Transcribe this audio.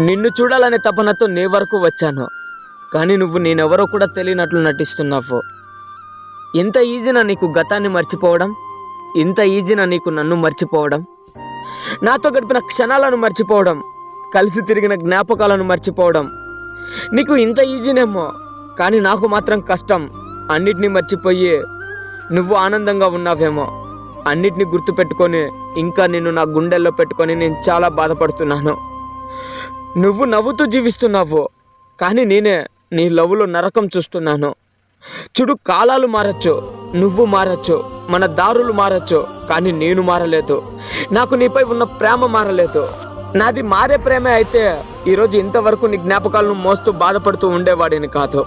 నిన్ను చూడాలనే తపనతో నీ వరకు వచ్చాను. కానీ నువ్వు నేనెవరో కూడా తెలియనట్లు నటిస్తున్నావు. ఎంత ఈజీనా నీకు గతాన్ని మర్చిపోవడం? ఇంత ఈజీనా నీకు నన్ను మర్చిపోవడం? నాతో గడిపిన క్షణాలను మర్చిపోవడం? కలిసి తిరిగిన జ్ఞాపకాలను మర్చిపోవడం? నీకు ఇంత ఈజీనేమో కానీ నాకు మాత్రం కష్టం. అన్నిటినీ మర్చిపోయి నువ్వు ఆనందంగా ఉన్నావేమో. అన్నిటినీ గుర్తుపెట్టుకొని ఇంకా నిన్ను నా గుండెల్లో పెట్టుకొని నేను చాలా బాధపడుతున్నాను. నువ్వు నవ్వుతూ జీవిస్తున్నావు కానీ నేనే నీ లవ్లో నరకం చూస్తున్నాను. చూడు కాలాలు మారచ్చు నువ్వు మారచ్చు మన దారులు మారచ్చు కానీ నేను మారలేదు. నాకు నీపై ఉన్న ప్రేమ మారలేదు. నాది మారే ప్రేమే అయితే ఈరోజు ఇంతవరకు నీ జ్ఞాపకాలను మోస్తూ బాధపడుతూ ఉండేవాడిని కాదు.